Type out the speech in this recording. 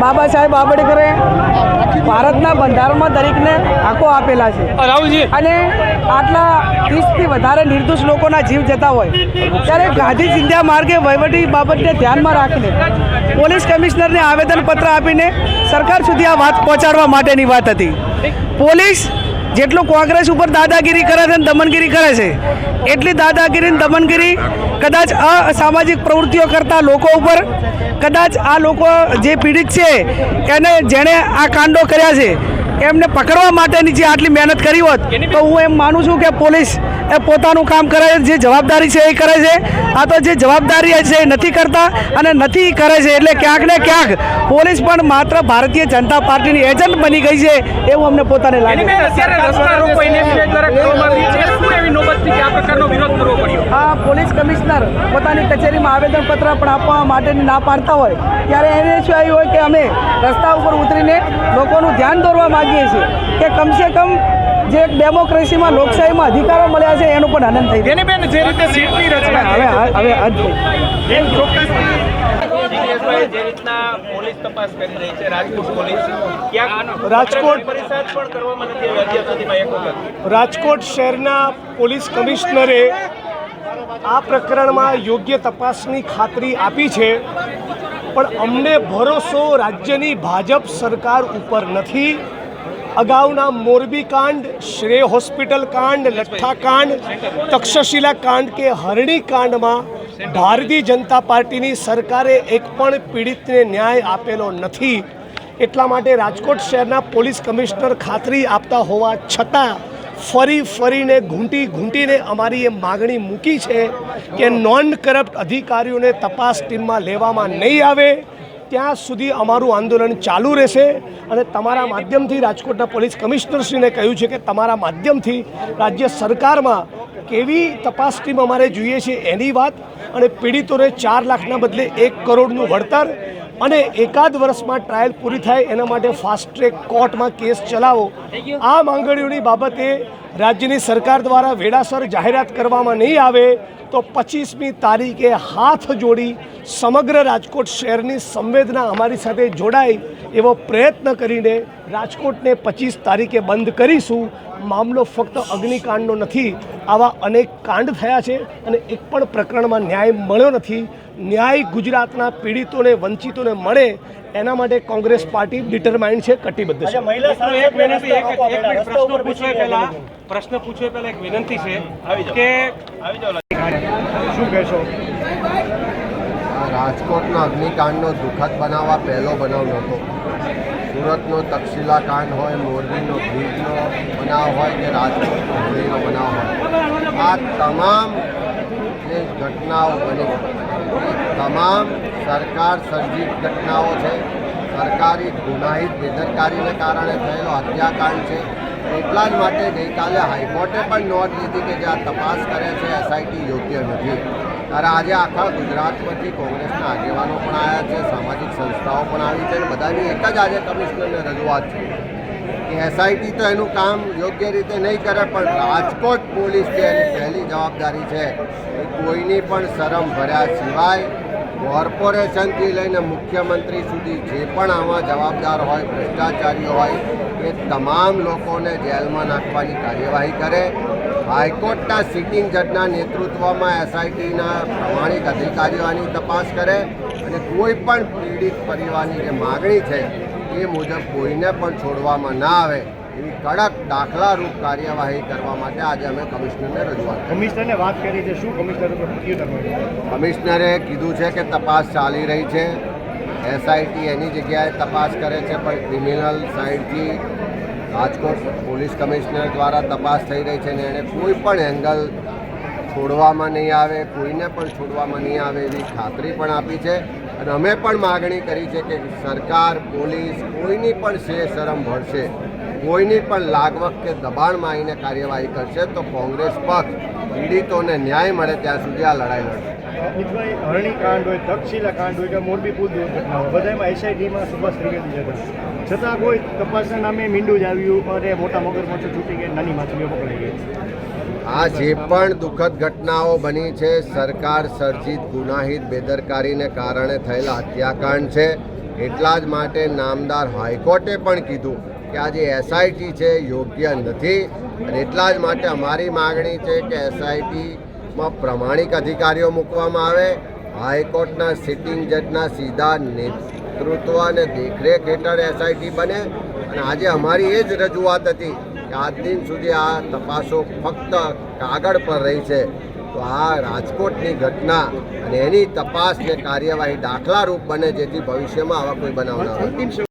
બાબા સાહેબ આંબેડકરે ભારતના બંધારણમાં દરેકને હકો આપેલા છે. રાહુલજી. અને આટલા ત્રીસથી વધારે નિર્દોષ લોકોના જીવ જતા હોય ત્યારે ગાંધી ચિંધ્યા માર્ગે વહીવટી બાબતને ધ્યાનમાં રાખીને પોલીસ કમિશનરને આવેદનપત્ર આપીને સરકાર સુધી આ વાત પહોંચાડવા માટેની વાત હતી. પોલીસ જેટલું કોંગ્રેસ ઉપર દાદાગીરી કરે છે અને દમનગીરી કરે છે, એટલી દાદાગીરી અને દમનગીરી કદાચ અસામાજિક પ્રવૃત્તિઓ કરતા લોકો ઉપર, કદાચ આ લોકો જે પીડિત છે, એને જેણે આ કાંડો કર્યા છે, એમને પકડવા માટેની જે આટલી મહેનત કરી હોત, તો હું એમ માનું છું કે પોલીસ એ પોતાનું કામ કરે છે, જે જવાબદારી છે એ કરે છે. આ તો જે જવાબદારી છે એ નથી કરતા અને નથી કરે છે, એટલે ક્યાંક ને ક્યાંક પોલીસ પણ માત્ર ભારતીય જનતા પાર્ટીની એજન્ટ બની ગઈ છે, એવું અમને પોતાને લાગે પોલીસ કમિશનર પોતાની કચેરીમાં આવેદનપત્ર પણ આપવા માટેની ના પાડતા હોય ત્યારે એને શું આવ્યું હોય કે અમે રસ્તા ઉપર ઉતરીને લોકોનું ધ્યાન દોરવા માગીએ છીએ કે કમસે કમ જે એક ડેમોક્રેસીમાં લોકશાહીમાં અધિકારો મળ્યા છે એનું પણ આનંદ થઈ બેન જે રીતે સીટની રચના હવે હવે હદ થઈ. એમ ચોક્કસ. જે રીતના પોલીસ તપાસ કરી રહી છે રાજકોટ પોલીસ રાજકોટ- પરિષદ પણ કરવામાં નથી આવી અત્યાર સુધીમાં એક વખત. રાજકોટ શહેરના પોલીસ કમિશનરે આ પ્રકરણમાં યોગ્ય તપાસની ખાતરી આપી છે, પણ અમને ભરોસો રાજ્યની ભાજપ સરકાર ઉપર નથી. અગાઉના મોરબી કાંડ, શ્રેય હોસ્પિટલ કાંડ, લઠ્ઠા કાંડ, તક્ષશિલા કાંડ કે હરણી કાંડમાં ભારતીય જનતા પાર્ટીની સરકારે એક પણ પીડિતને ન્યાય આપેલો નથી. એટલા માટે રાજકોટ શહેરના પોલીસ કમિશનર ખાતરી આપતા હોવા છતાં ફરી ફરીને ઘૂંટી ઘૂંટીને અમારી એ માગણી મૂકી છે કે નોન કરપ્ટ અધિકારીઓને તપાસ ટીમમાં લેવામાં નહીં આવે. ત્યાં સુધી અમારું આંદોલન ચાલુ રહેશે અને તમારા માધ્યમથી રાજકોટના પોલીસ કમિશનરશ્રીને કહ્યું છે કે તમારા માધ્યમથી રાજ્ય સરકારમાં કેવી તપાસ ટીમ અમારે જોઈએ છે એની વાત. અને પીડિતોને ચાર લાખના બદલે એક કરોડનું વળતર અને એકાદ વર્ષમાં ટ્રાયલ પૂરી થાય એના માટે ફાસ્ટ ટ્રેક કોર્ટમાં કેસ ચલાવો. આ માંગણીઓની બાબતે રાજ્યની સરકાર દ્વારા વેળાસર જાહેરાત કરવામાં નહીં આવે તો પચીસમી તારીખે હાથ જોડી સમગ્ર રાજકોટ શહેરની સંવેદના અમારી સાથે જોડાય એવો પ્રયત્ન કરીને રાજકોટને પચીસ તારીખે બંધ કરીશું. મામલો ફક્ત અગ્નિકાંડનો નથી આવા અનેક કાંડ થયા છે અને એક પણ પ્રકરણમાં ન્યાય મળ્યો નથી. ન્યાય ગુજરાતના પીડિતોને વંચિતોને મળે એના માટે કોંગ્રેસ પાર્ટી ડિટરમાઇન્ડ છે કટિબદ્ધ છે. એક વિનંતી એક એક પ્રશ્ન પૂછવે પહેલા. પ્રશ્ન પૂછવે પહેલા એક વિનંતી છે કે આવી જાઓ શું કહેશો? રાજકોટનો અગ્નિકાંડનો દુઃખદ બનાવવા પહેલો બનાવ નહોતો. સુરતનો તક્ષિલા કાંડ હોય, મોરબીનો બ્રિજનો બનાવ હોય કે રાજકોટનો હોળીનો બનાવ હોય, આ તમામ જે ઘટનાઓ બની તમામ સરકાર સર્જિત ઘટનાઓ છે. સરકારી ગુનાહિત બેદરકારીને કારણે થયેલો હત્યાકાંડ છે. એટલા જ માટે ગઈકાલે હાઈકોર્ટે પણ નોંધ લીધી કે જે આ તપાસ કરે છે, એસઆઈટી યોગ્ય નથી. ત્યારે આજે આખા ગુજરાતમાંથી કોંગ્રેસના આગેવાનો પણ આવ્યા છે, સામાજિક સંસ્થાઓ પણ આવી છે અને બધાની એક જ આજે કમિશનરને રજૂઆત છે કે એસઆઈટી તો એનું કામ યોગ્ય રીતે નહીં કરે, પણ રાજકોટ પોલીસ જે એની પહેલી જવાબદારી છે એ કોઈની પણ શરમ ભર્યા સિવાય કોર્પોરેશનથી લઈને મુખ્યમંત્રી સુધી જે પણ આમાં જવાબદાર હોય, ભ્રષ્ટાચારીઓ હોય, એ તમામ લોકોને જેલમાં નાખવાની કાર્યવાહી કરે. હાઈકોર્ટના સિટિંગ જજના નેતૃત્વમાં એસઆઈટીના પ્રમાણિક અધિકારીઓ આની તપાસ કરે અને કોઈ પણ પીડિત પરિવારની જે માગણી છે એ મુજબ કોઈને પણ છોડવામાં ના આવે એવી કડક દાખલારૂપ કાર્યવાહી કરવા માટે આજે અમે કમિશનરને રજૂઆત. કમિશનરને વાત કરી છે. શું કમિશનર કમિશનરે કીધું છે કે તપાસ ચાલી રહી છે. એસઆઈટી એની જગ્યાએ તપાસ કરે છે પણ ક્રિમિનલ સાઇડથી રાજકોટ પોલીસ કમિશનર દ્વારા તપાસ થઈ રહી છે ને એણે કોઈ પણ એંગલ છોડવામાં નહીં આવે, કોઈને પણ છોડવામાં નહીં આવે એવી ખાતરી પણ આપી છે. અને અમે પણ માગણી કરી છે કે સરકાર, પોલીસ કોઈની પણ શે શરમ ભરશે, કોઈની પણ લાગવક કે દબાણમાં આવીને કાર્યવાહી કરશે, તો કોંગ્રેસ પક્ષ પીડિતોને ન્યાય મળે ત્યાં સુધી આ લડાઈ લડશે હરણી કાંડ હોય તક્ષશિલા કાંડ હોય કે મોરબી પુલ દુર્ઘટના હોય બધામાં એસઆઈટીમાં સુભાષ ત્રિવેદી હતા છતાં કોઈ તપાસના નામે મીંડું જ આવ્યું અને મોટા મગરમચ્છો છૂટી ગઈ નાની માછલીઓ પકડાઈ ગઈ. આ જે પણ દુઃખદ ઘટનાઓ બની છે સરકાર સર્જિત ગુનાહિત બેદરકારીને કારણે થયેલા હત્યાકાંડ છે. એટલા જ માટે નામદાર હાઈકોર્ટે પણ કીધું કે આ જે એસઆઈટી છે યોગ્ય નથી અને એટલા જ માટે અમારી માગણી છે કે એસઆઈટીમાં પ્રમાણિક અધિકારીઓ મૂકવામાં આવે. હાઈકોર્ટના સિટિંગ જજના સીધા નેતૃત્વ અને દેખરેખ હેઠળ એસઆઈટી બને. અને આજે અમારી એ જ રજૂઆત હતી કે આજ દિન સુધી આ તપાસો ફક્ત કાગળ પર રહી છે. તો આ રાજકોટની ઘટના અને એની તપાસ ને કાર્યવાહી દાખલારૂપ બને જેથી ભવિષ્યમાં આવા કોઈ બનાવ ના